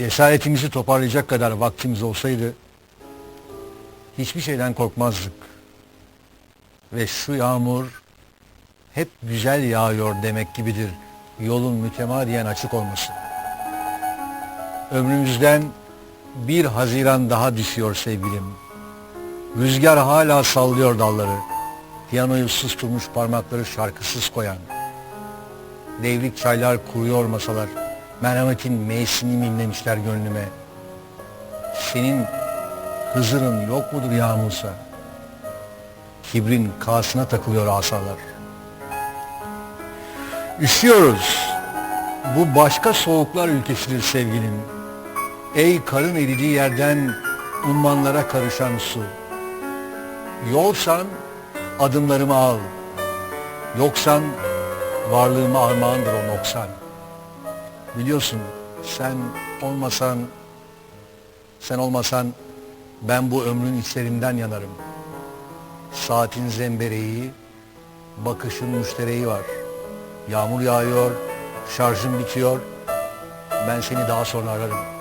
Cesaretimizi toparlayacak kadar vaktimiz olsaydı hiçbir şeyden korkmazdık. Ve şu yağmur hep güzel yağıyor demek gibidir yolun mütemadiyen açık olması. Ömrümüzden bir Haziran daha düşüyor sevgilim. Rüzgar hala sallıyor dalları. Piyanoyu susturmuş parmakları şarkısız koyan. Devrik çaylar kuruyor masalar. Merhametin mevsimi mimlemişler gönlüme. Senin Hızır'ın yok mudur ya Musa? Kibrin kasına takılıyor asalar. Üşüyoruz. Bu başka soğuklar ülkesidir sevgilim. Ey karın eridiği yerden ummanlara karışan su. Yolsan adımlarımı al. Yoksan varlığıma armağandır o noksan. Biliyorsun sen olmasan sen olmasan ben bu ömrün içlerinden yanarım. Saatin zembereği, bakışın müştereği var. Yağmur yağıyor, şarjım bitiyor. Ben seni daha sonra ararım.